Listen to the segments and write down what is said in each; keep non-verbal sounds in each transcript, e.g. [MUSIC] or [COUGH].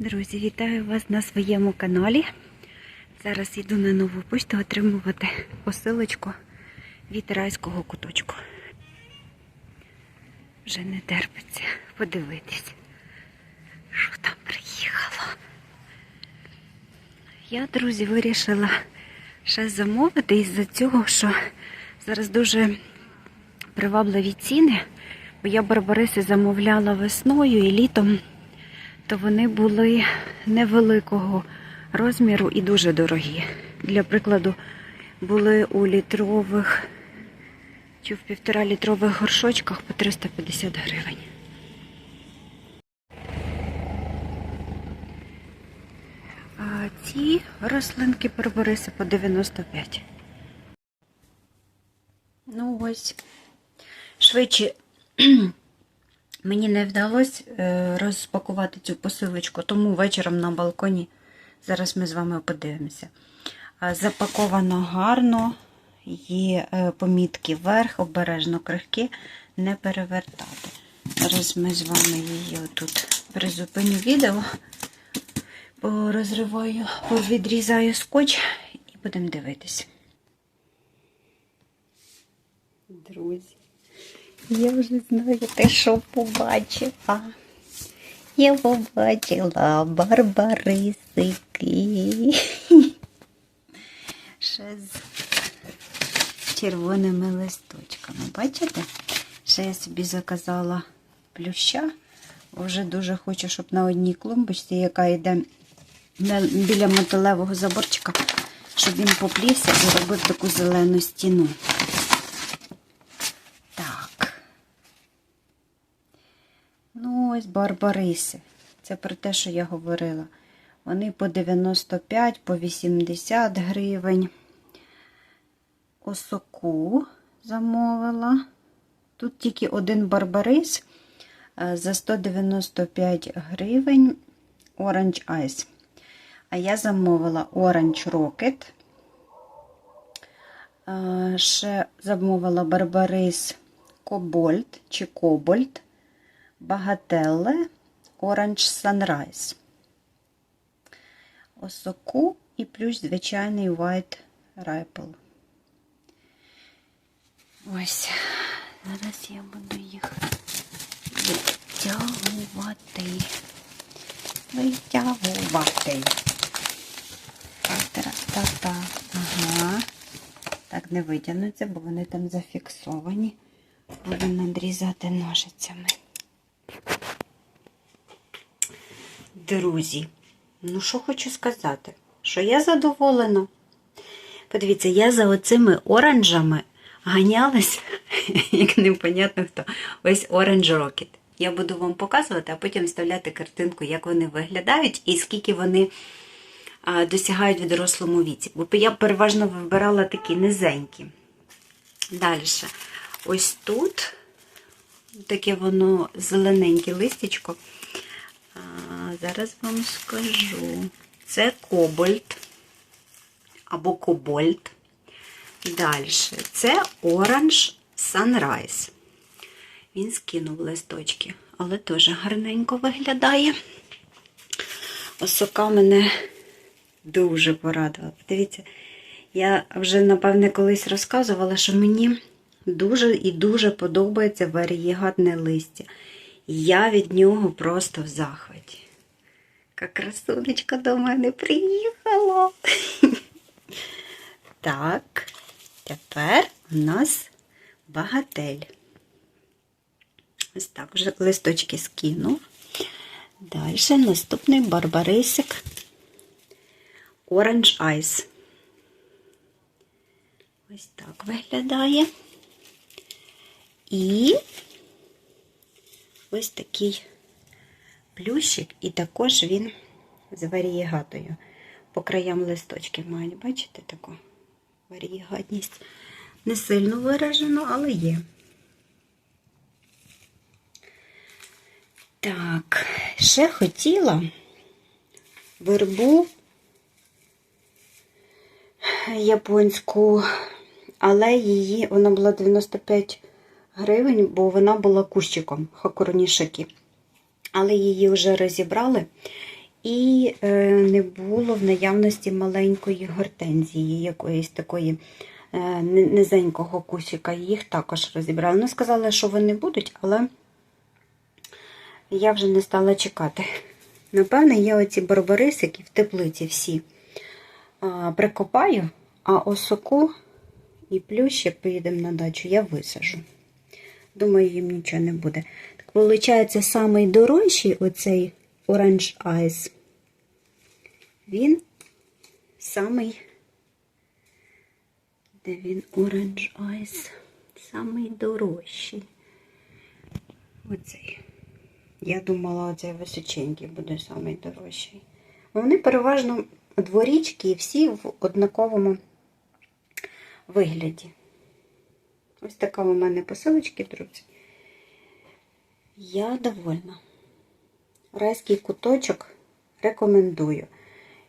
Друзі, вітаю вас на своєму каналі. Зараз йду на нову пошту отримувати посилочку від райського куточку. Вже не терпиться подивитись, що там приїхало. Я, друзі, вирішила ще замовити із-за цього, що зараз дуже привабливі ціни, бо я барбариси замовляла весною і літом то вони були невеликого розміру і дуже дорогі. Для прикладу, були у літрових чи в півтора літрових горшочках по 350 гривень. А ці рослинки барбариси по 95. Ну ось, швидше Мені не вдалося е, розпакувати цю посилочку, тому вечором на балконі зараз ми з вами подивимося. Запаковано гарно, є е, помітки вверх, обережно крихки, не перевертати. Зараз ми з вами її отут призупиню відео, порозриваю, відрізаю скотч і будемо дивитися. Друзі. Я вже знаю те, що побачила. Я побачила барбарисики. Ще з червоними листочками. Бачите? Ще я собі заказала плюща. Вже дуже хочу, щоб на одній клумбочці, яка йде біля металевого заборчика, щоб він поплівся і робив таку зелену стіну. Ну, ось барбариси. Це про те, що я говорила. Вони по 95, по 80 гривень. Осоку замовила. Тут тільки один барбарис е, за 195 гривень Orange Ice. А я замовила Orange Rocket. Е, Ще замовила барбарис Кобольд чи Кобольд. Багателле Orange Sunrise. Осоку і плюс звичайний White Ripple. Ось, зараз я буду їх витягувати. Витягувати. Та-та-та. Ага. Так, не витягнуться, бо вони там зафіксовані. Буду надрізати ножицями. Друзі, ну що хочу сказати, що я задоволена. Подивіться, я за оцими оранжами ганялась, [LAUGHS] як непонятно хто, ось Orange Rocket. Я буду вам показувати, а потім вставляти картинку, як вони виглядають і скільки вони досягають в дорослому віці. Бо я переважно вибирала такі низенькі. Далі, ось тут таке воно зелененьке листячко. А, Зараз вам скажу. Це кобальт або кобольт. Далі. Це Orange Sunrise. Він скинув листочки, але теж гарненько виглядає. Осока мене дуже порадувала. Дивіться, я вже, напевне, колись розказувала, що мені дуже і дуже подобається варієгатне листя. Я від нього просто в захваті. Яка красунечка до мене приїхала. [LAUGHS] Так, тепер у нас багатель. Ось так вже листочки скинув. Далі наступний барбарисик Orange Ice. Ось так виглядає. І ось такий плющик, і також він з варієгатою. По краям листочки мають, бачите, таку варієгатність. Не сильно виражено, але є. Так, ще хотіла вербу японську, але її вона була 95 гривень, бо вона була кущиком хакуронішаки. Але її вже розібрали І е, не було в наявності маленької гортензії, якоїсь такої е, низенького кусика. Їх також розібрали. Ну, сказали, що вони будуть, але я вже не стала чекати. Напевне, я оці барбарисики в теплиці всі прикопаю, а осоку і плющ, як поїдемо на дачу, я висажу. Думаю, їм нічого не буде. Так, виходить, самий дорожчий оцей Orange Eyes. Він самий. Де він Orange Eyes? Самий дорожчий. Оцей. Я думала, оцей височенький буде самий дорожчий. Вони переважно дворічки і всі в однаковому вигляді. Ось така у мене посилочки, друзі. Я довольна. Райський куточок рекомендую.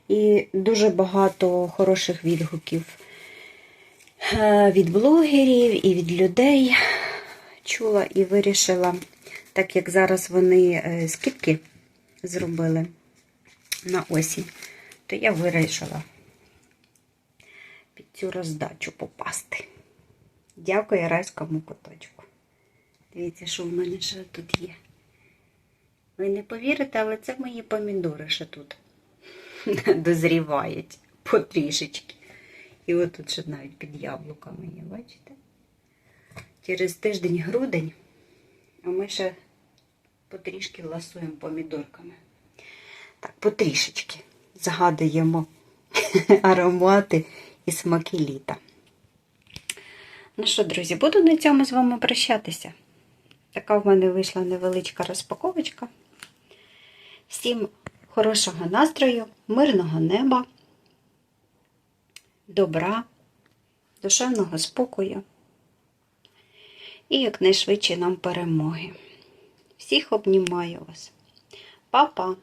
І дуже багато хороших відгуків е, від блогерів і від людей чула і вирішила, так як зараз вони е, скидки зробили на осінь, то я вирішила під цю роздачу попасти. Дякую райському куточку. Дивіться, що в мене ще тут є. Ви не повірите, але це мої помідори ще тут [LAUGHS] дозрівають потрішечки. І от тут ще навіть під яблуками є, бачите? Через тиждень грудень, а ми ще потрішки ласуємо помідорками. Так, потрішечки згадуємо [LAUGHS] аромати і смаки літа. Ну що, друзі, буду на цьому з вами прощатися. Така в мене вийшла невеличка розпаковочка. Всім хорошого настрою, мирного неба, добра, душевного спокою і якнайшвидше нам перемоги. Всіх обнімаю вас. Па-па!